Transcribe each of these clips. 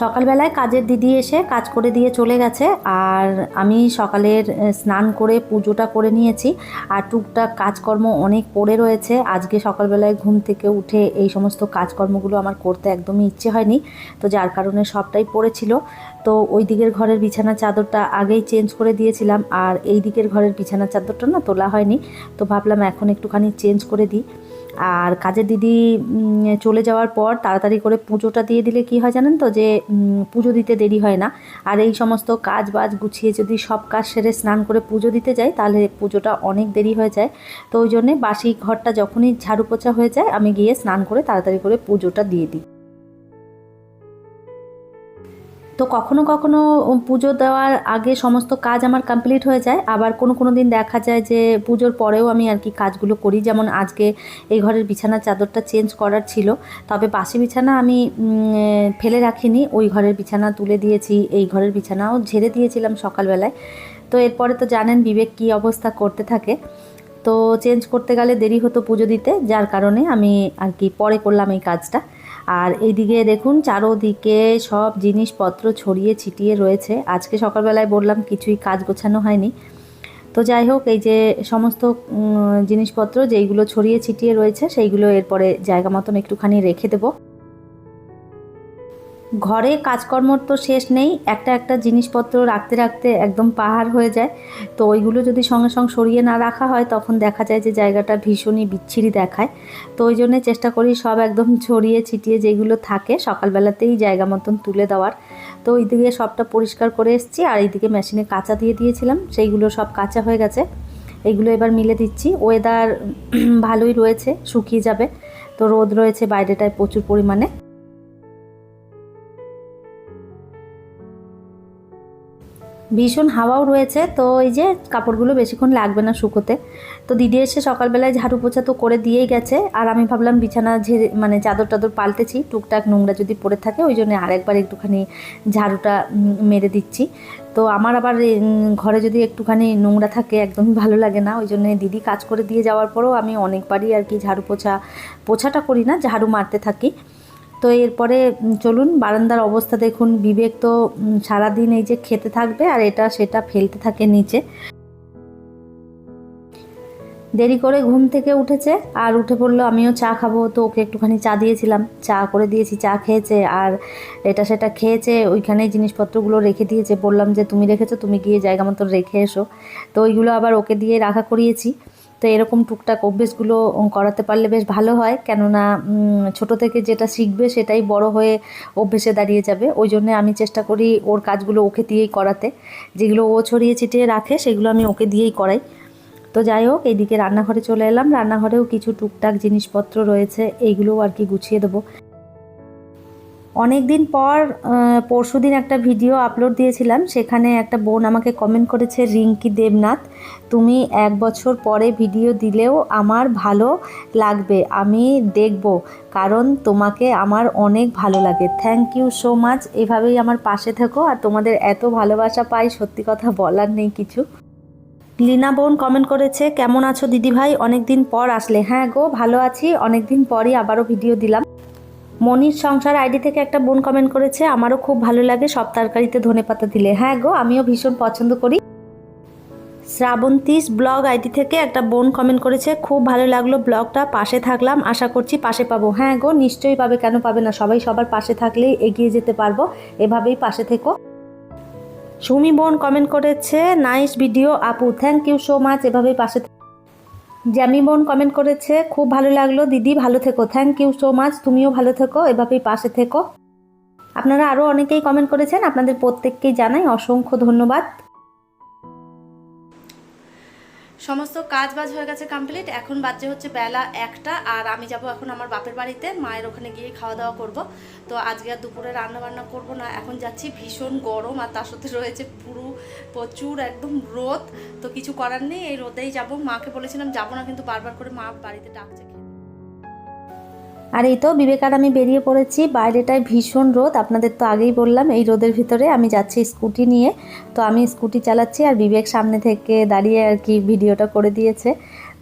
সকালবেলায় কাজের দিদি এসে কাজ করে দিয়ে চলে গেছে, আর আমি সকালের স্নান করে পুজোটা করে নিয়েছি, আর টুকটাক কাজকর্ম অনেক পড়ে রয়েছে। আজকে সকালবেলায় ঘুম থেকে উঠে এই সমস্ত কাজকর্মগুলো আমার করতে একদমই ইচ্ছে হয়নি, তো যার কারণে সবটাই পড়েছিল। তো ওই দিকের ঘরের বিছানার চাদরটা আগেই চেঞ্জ করে দিয়েছিলাম, আর এই দিকের ঘরের বিছানার চাদরটা না তোলা হয়নি, তো ভাবলাম এখন একটুখানি চেঞ্জ করে দিই। আর কাজের দিদি চলে যাওয়ার পর তাড়াতাড়ি করে পুজোটা দিয়ে দিলে কি হয় জানেন তো? যে পুজো দিতে দেরি হয় না। আর এই সমস্ত কাজ বাজ গুছিয়ে যদি সব কাজ সেরে স্নান করে পুজো দিতে যাই, তাহলে পুজোটা অনেক দেরি হয়ে যায়। তো ওই জন্যে বাসি ঘরটা যখনই ঝাড়ু পোছা হয়ে যায়, আমি গিয়ে স্নান করে তাড়াতাড়ি করে পুজোটা দিয়ে দিই। তো কখনো কখনো পুজো দেওয়ার আগে সমস্ত কাজ আমার কমপ্লিট হয়ে যায়। আবার কোনো কোনো দিন দেখা যায় যে, পুজোর পরেও আমি আর কি কাজগুলো করি। যেমন আজকে এই ঘরের বিছানার চাদরটা চেঞ্জ করার ছিল। তবে বাসি বিছানা আমি ফেলে রাখিনি। ওই ঘরের বিছানা তুলে দিয়েছি, এই ঘরের বিছানাও ঝেড়ে দিয়েছিলাম সকালবেলায়। তো এরপরে তো জানেন বিবেক কী অবস্থা করতে থাকে। তো চেঞ্জ করতে গেলে দেরি হতো পুজো দিতে, যার কারণে আমি আর কি পরে করলাম এই কাজটা। আর এইদিকে দেখুন, চারোদিকে সব জিনিসপত্র ছড়িয়ে ছিটিয়ে রয়েছে। আজকে সকালবেলায় বললাম কিছুই কাজ গোছানো হয়নি। তো যাই হোক, এই যে সমস্ত জিনিসপত্র যেইগুলো ছড়িয়ে ছিটিয়ে রয়েছে, সেইগুলো এরপরে জায়গা মতন একটুখানি রেখে দেবো। ঘরে কাজকর্মর তো শেষ নেই, একটা একটা জিনিসপত্র রাখতে রাখতে একদম পাহাড় হয়ে যায়। তো ওইগুলো যদি সঙ্গে সঙ্গে সরিয়ে না রাখা হয়, তখন দেখা যায় যে জায়গাটা ভীষণই বিচ্ছিরি দেখায়। তো ওই জন্যে চেষ্টা করি সব একদম ছড়িয়ে ছিটিয়ে যেগুলো থাকে, সকালবেলাতেই জায়গা মতন তুলে দেওয়ার। তো ওই দিকে সবটা পরিষ্কার করে এসেছি, আর এইদিকে মেশিনে কাঁচা দিয়ে দিয়েছিলাম, সেইগুলো সব কাঁচা হয়ে গেছে। এইগুলো এবার মিলে দিচ্ছি। ওয়েদার ভালোই রয়েছে, শুকিয়ে যাবে। তো রোদ রয়েছে বাইরেটায় প্রচুর পরিমাণে। ভীষণ হাওয়াও রয়েছে, তো এই যে কাপড়গুলো বেশিক্ষণ লাগবে না শুকোতে। তো দিদি এসে সকালবেলায় ঝাড়ু পোছা তো করে দিয়েই গেছে, আর আমি ভাবলাম বিছানা ঝেড়ে মানে চাদর টাদর পাল্টেছি, টুকটাক নোংরা যদি পড়ে থাকে, ওই জন্য আরেকবার একটুখানি ঝাড়ুটা মেরে দিচ্ছি। তো আমার আবার ঘরে যদি একটুখানি নোংরা থাকে, একদমই ভালো লাগে না, ওই জন্য দিদি কাজ করে দিয়ে যাওয়ার পরেও আমি অনেকবারই আর কি ঝাড়ু পোছা, পোছাটা করি না, ঝাড়ু মারতে থাকি। তো এরপরে চলুন বারান্দার অবস্থা দেখুন। বিবেক তো সারাদিন এই যে খেতে থাকবে আর এটা সেটা ফেলতে থাকে নিচে। দেরি করে ঘুম থেকে উঠেছে আর উঠে পড়ল আমিও চা খাব। তো ওকে একটুখানি চা দিয়েছিলাম। চা করে দিয়েছি, চা খেয়েছে আর এটা সেটা খেয়েছে ওইখানে জিনিসপত্রগুলো রেখে দিয়েছে। বললাম যে, তুমি রেখেছো, তুমি গিয়ে জায়গা মতো রেখে এসো। তো ওইগুলো আবার ওকে দিয়ে রাখা করিয়েছি। তো এরকম টুকটাক অভ্যেসগুলো করাতে পারলে বেশ ভালো হয়। কেননা ছোট থেকে যেটা শিখবে সেটাই বড় হয়ে অভ্যেসে দাঁড়িয়ে যাবে। ওই জন্য আমি চেষ্টা করি ওর কাজগুলো ওকে দিয়েই করাতে। যেগুলো ও ছড়িয়ে ছিটিয়ে রাখে, সেগুলো আমি ওকে দিয়েই করাই। তো যাই হোক এইদিকে রান্নাঘরে চলে এলাম। রান্নাঘরেও কিছু টুকটাক জিনিসপত্র রয়েছে, এইগুলোও আর কি গুছিয়ে দেবো। অনেক দিন পর পরশু দিন একটা ভিডিও আপলোড দিয়েছিলাম, সেখানে একটা বোন আমাকে কমেন্ট করেছে, রিঙ্কি দেবনাথ, তুমি এক বছর পরে ভিডিও দিলেও আমার ভালো লাগবে, আমি দেখব, কারণ তোমাকে আমার অনেক ভালো লাগে। থ্যাংক ইউ সো মাচ এভাবেই আমার পাশে থেকো, আর তোমাদের এত ভালোবাসা পাই, সত্যি কথা বলার নেই কিছু। লীনা বোন কমেন্ট করেছে, কেমন আছো দিদিভাই? অনেক দিন পর আসলে হ্যাঁ গো, ভালো আছি। অনেক দিন পরই আবারও ভিডিও দিলাম। মনির সংসার আইডি থেকে একটা বোন কমেন্ট করেছে, আমারও খুব ভালো লাগে, সব তরকারিতে ধনে পাতা দিলে। হ্যাঁ গো, আমিও ভীষণ পছন্দ করি। শ্রাবন্তীস ব্লগ আইডি থেকে একটা বোন কমেন্ট করেছে, খুব ভালো লাগল ব্লগটা, পাশে থাকলাম, আশা করছি পাশে পাবো। হ্যাঁ গো, নিশ্চয়ই পাবে, কেন পাবে না? সবাই সবার পাশে থাকলেই এগিয়ে যেতে পারব, এভাবেই পাশে থেকো। সুমি বোন কমেন্ট করেছে নাইস ভিডিও আপু থ্যাংক ইউ সো মাচ এভাবেই পাশে জ্যামি বোন কমেন্ট করেছে, খুব ভালো লাগল। দিদি, ভালো থেকো। থ্যাংক ইউ সো মাচ তুমিও ভালো থেকো। এভাবেই পাশে থেকো। আপনারা আরও অনেকেই কমেন্ট করেছেন। আপনাদের প্রত্যেককেই জানাই অসংখ্য ধন্যবাদ। সমস্ত কাজ বাজ হয়ে গেছে কমপ্লিট এখন বাজে হচ্ছে বেলা একটা, আর আমি যাব এখন আমার বাপের বাড়িতে, মায়ের ওখানে গিয়ে খাওয়া দাওয়া করব তো আজকে আর দুপুরে রান্না বান্না করব না, এখন যাচ্ছি ভীষণ গরম, আর তার সাথে রয়েছে পুরো, প্রচুর একদম রোদ, তো কিছু করার নেই, এই রোদেই যাব মাকে বলেছিলাম, যাব না, কিন্তু বারবার করে মা বাড়িতে ডাকছে। আর এই তো বিবেকার আমি বেরিয়ে পড়েছি। বাইরেটায় ভীষণ রোদ। আপনাদের তো আগেই বললাম, এই রোদের ভিতরে আমি যাচ্ছি স্কুটি নিয়ে। তো আমি স্কুটি চালাচ্ছি আর বিবেক সামনে থেকে দাঁড়িয়ে আর কি ভিডিওটা করে দিয়েছে।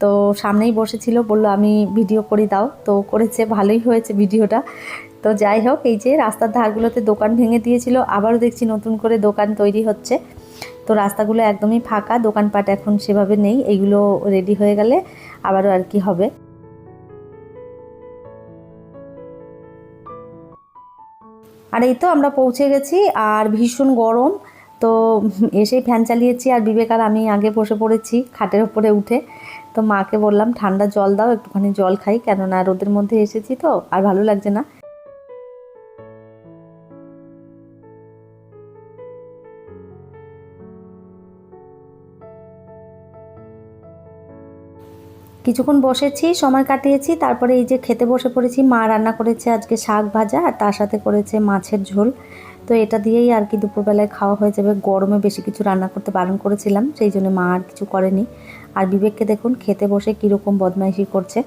তো সামনেই বসেছিল, বলল, আমি ভিডিও করে, দাও। তো করেছে, ভালোই হয়েছে ভিডিওটা। তো যাই হোক, এই যে রাস্তার ধারগুলোতে দোকান ভেঙে দিয়েছিল, আবারও দেখছি নতুন করে দোকান তৈরি হচ্ছে। তো রাস্তাগুলো একদমই ফাঁকা, দোকানপাট এখন সেভাবে নেই এইগুলো রেডি হয়ে গেলে আবারও আর কি হবে। আর এই তো আমরা পৌঁছে গেছি, আর ভীষণ গরম। তো এসেই ফ্যান চালিয়েছি, আর বিবেক আর আমি আগে বসে পড়েছি খাটের ওপরে উঠে। তো মাকে বললাম, ঠান্ডা জল দাও, একটুখানি জল খাই। কেননা রোদের মধ্যে এসেছি তো, আর ভালো লাগছে না। কিছুক্ষণ বসেছি, সময় কাটিয়েছি, তারপরে এই যে খেতে বসে পড়েছি, মা রান্না করেছে আজকে শাক ভাজা আর তার সাথে করেছে মাছের ঝোল। তো এটা দিয়েই আর কি দুপুরবেলায় খাওয়া হয়ে যাবে। গরমে বেশি কিছু রান্না করতে বারণ করেছিলাম, সেই জন্য মা আর কিছু করেনি। আর বিবেককে দেখুন, খেতে বসে কীরকম বদমাইশি করছে।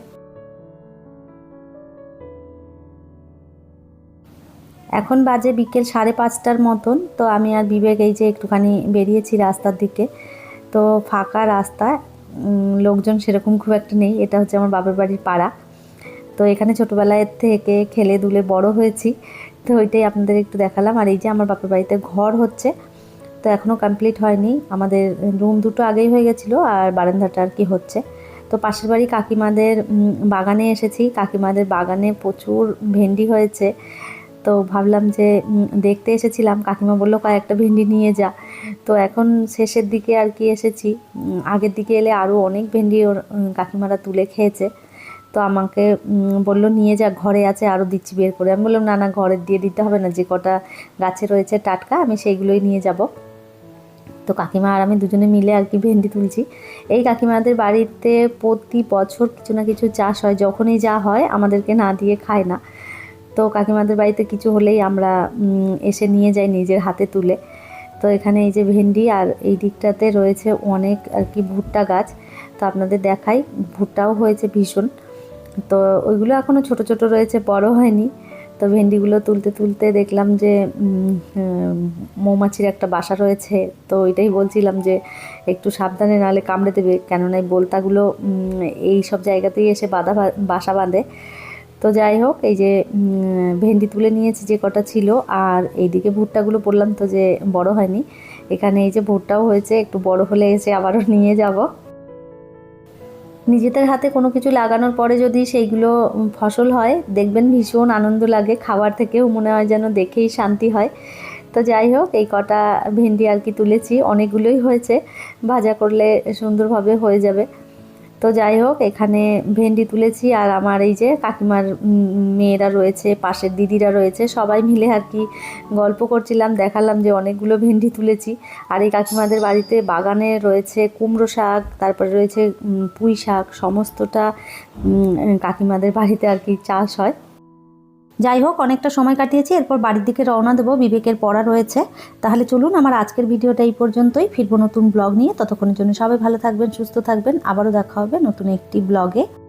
এখন বাজে বিকেল সাড়ে পাঁচটার মতন, তো আমি আর বিবেক এই যে একটুখানি বেরিয়েছি রাস্তার দিকে। তো ফাঁকা রাস্তা লোকজন সেরকম খুব একটা নেই। এটা হচ্ছে আমার বাবার বাড়ির পাড়া। তো এখানে ছোটোবেলায় থেকে খেলে দুলে বড় হয়েছি। তো ওইটাই আপনাদের একটু দেখালাম। আর এই যে আমার বাপের বাড়িতে ঘর হচ্ছে, তো এখনও কমপ্লিট হয়নি। আমাদের রুম দুটো আগেই হয়ে গেছিল আর বারান্দাটা আর কি হচ্ছে। তো পাশের বাড়ি কাকিমাদের বাগানে এসেছি। কাকিমাদের বাগানে প্রচুর ভেন্ডি হয়েছে। তো ভাবলাম যে দেখতে এসেছিলাম, কাকিমা বলল কয়েকটা ভেন্ডি নিয়ে যা। তো এখন শেষের দিকে আর কি এসেছি। আগের দিকে এলে আরও অনেক ভেন্ডি ওর কাকিমারা তুলে খেয়েছে। তো আমাকে বলল, নিয়ে যা, ঘরে আছে আরও দিচ্ছি বের করে। আমি বললাম, না না, ঘরে দিয়ে দিতে হবে না, যে কটা গাছে রয়েছে টাটকা, আমি সেইগুলোই নিয়ে যাব। তো কাকিমা আর আমি দুজনে মিলে আর কি ভেন্ডি তুলছি। এই কাকিমাদের বাড়িতে প্রতি বছর কিছু না কিছু চাষ হয়, যখনই যা হয়, আমাদেরকে না দিয়ে খায় না। তো কাকিমাদের বাড়িতে কিছু হলেই আমরা এসে নিয়ে যাই নিজের হাতে তুলে। তো এখানে এই যে ভেন্ডি, আর এই দিকটাতে রয়েছে অনেক, আর কি, ভুট্টা গাছ। তো আপনাদের দেখাই, ভুট্টাও হয়েছে ভীষণ। তো ওইগুলো এখনও ছোট ছোট রয়েছে, বড় হয়নি। তো ভেন্ডিগুলো তুলতে তুলতে দেখলাম যে মৌমাছির একটা বাসা রয়েছে। তো ওইটাই বলছিলাম যে, একটু সাবধানে নাহলে কামড়ে দেবে। কেননা এই বোলতাগুলো এই সব জায়গাতেই এসে বাঁধা বাসা বাঁধে। তো যাই হোক, এই যে ভেন্ডি তুলে নিয়েছি যে কটা ছিল, আর এইদিকে ভুট্টাগুলো বললাম তো যে বড় হয়নি। এখানে এই যে ভুট্টাও হয়েছে, একটু বড় হলে এসে আবারও নিয়ে যাব। নিজেদের হাতে কোনো কিছু লাগানোর পরে যদি সেইগুলো ফসল হয়, দেখবেন ভীষণ আনন্দ লাগে, খাবার থেকেও মনে হয় যেন দেখেই শান্তি হয়। তো যাই হোক, এই কটা ভেন্ডি আর কি তুলেছি, অনেকগুলোই হয়েছে, ভাজা করলে সুন্দরভাবে হয়ে যাবে। তো যাই হোক, এখানে ভেন্ডি তুলেছি আর আমার এই যে কাকিমার মেয়েরা রয়েছে, পাশের দিদিরা রয়েছে, সবাই মিলে আর কি গল্প করছিলাম, দেখালাম যে অনেকগুলো ভেন্ডি তুলেছি। আর এই কাকিমাদের বাড়িতে বাগানে রয়েছে কুমড়ো শাক, তারপরে রয়েছে পুঁই শাক, সমস্তটা কাকিমাদের বাড়িতে আর কি চাষ হয়। যাই হোক, অনেকটা সময় কাটিয়েছি, এরপর বাড়ির দিকে রওনা দেবো। বিবেকের পড়া রয়েছে। তাহলে চলুন, আমার আজকের ভিডিওটা এই পর্যন্তই। ফিরবো নতুন ব্লগ নিয়ে। ততক্ষণের জন্য সবাই ভালো থাকবেন, সুস্থ থাকবেন। আবারও দেখা হবে নতুন একটি ব্লগে।